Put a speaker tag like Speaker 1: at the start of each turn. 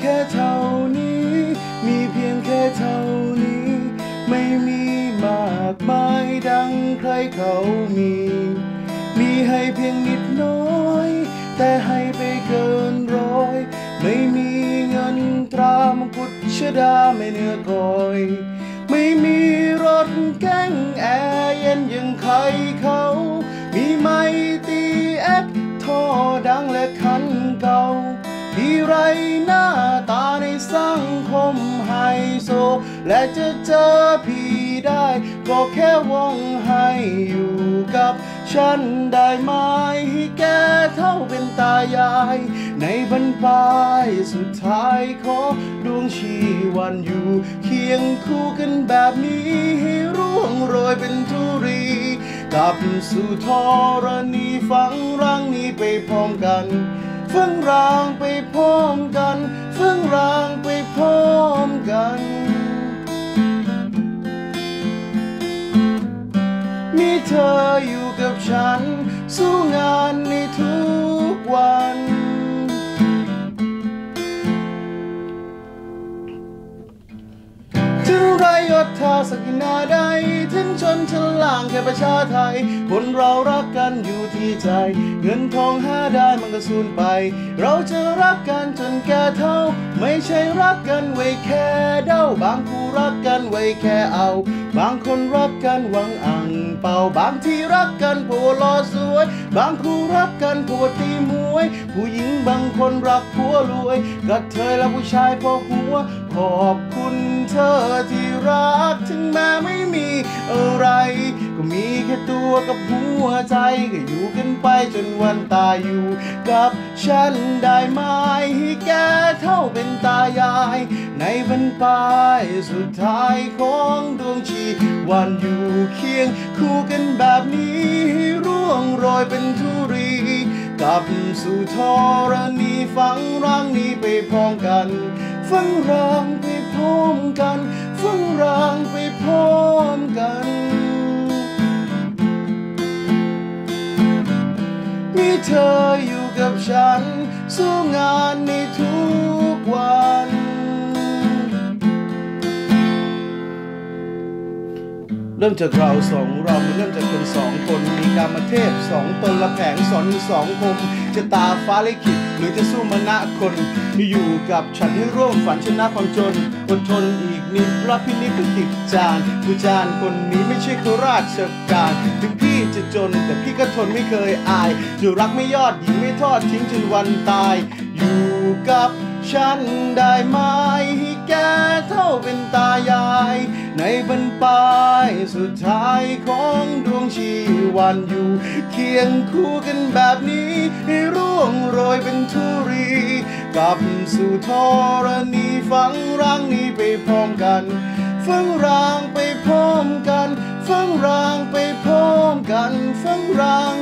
Speaker 1: แค่เท่านี้ มีเพียงแค่เท่านี้ ไม่มีมากมายดังใครเขามี มีให้เพียงนิดน้อย แต่ให้ไปเกินร้อย ไม่มีเงินตรามกุฎชดาไม่เนื้อกอย ไม่มีรถแก้งแอร์เย็นยังใครเขา มีไมตีแอคท่อดังและคันเก่าที่ไรนะ มไฮโซ และจะเจอพี่ได้ ก็แค่วองให้อยู่กับฉันได้ไหมให้แกเท่าเป็นตายาย ในบรรปลายสุดท้ายขอดวงชีวันอยู่ เคียงคู่กันแบบนี้ให้ร่วงโรยเป็นทุรีกลับสู่ธรณีฝังร่างนี้ไปพร้อมกัน ฝังร่างไปพร้อมกัน เธออยู่กับฉัน สู้งานในทุกวัน ถึงไรยศทาสักนาใด ถึงชนชั้นล่างแค่ประชาไทย คนเรารักกันอยู่ที่ใจ เงินทองห้าได้มันก็สูญไป เราจะรักกันจนแก่เท่า ไม่ใช่รักกันไว้แค่เด้าบางคู่รักกันไว้แค่เอา บางคนรักกันหวังอังเป่าบางที่รักกันผัวหล่อสวย บางคู่รักกันผัวตีมวย ผู้หญิงบางคนรักผัวรวยกระเทยและผู้ชายพอหัว ขอบคุณเธอที่รักถึงแม้ไม่มีอะไร ก็มีแค่ตัวกับหัวใจก็อยู่กันไปจนวันตายอยู่กับฉันได้ไหมให้แกเท่าเป็นตายาย ในบรรปลายสุดท้ายของดวงชีวันอยู่เคียงคู่กันแบบนี้ให้ร่วงโรยเป็นทุรีกับสู่ธรณีฝังร่างนี้ไปพร้อมกัน ฝังร่างไปพร้อมกัน ฝังร่างไปพร้อมกันมีเธออยู่กับฉัน สู้งานในทุกวัน เริ่มจากเราสองเรามันเริ่มจากคนสองคน มีการมาเทพสองตนละแผงสอนสองคมจะตาฟ้าลิขิตหรือจะสู้มานะคนอยู่กับฉันให้ร่วมฝันชนะความจนอดทนอีกนิดรับพินิจติดจานผู้จานคนนี้ไม่ใช่ข้าราชการถึงพี่จะจน แต่พี่ก็ทนไม่เคยอายจะรักไม่ยอดหญิงไม่ทอดทิ้งจนวันตาย อยู่กับฉันได้ไหม สุดท้ายของดวงชีวันอยู่ เคียงคู่กันแบบนี้ ให้ร่วงโรยเป็นทุรีกลับสู่ธรณีฝังร่างนี้ไปพร้อมกันฝังร่างไปพร้อมกันฝังร่างไปพร้อมกันฝังร่าง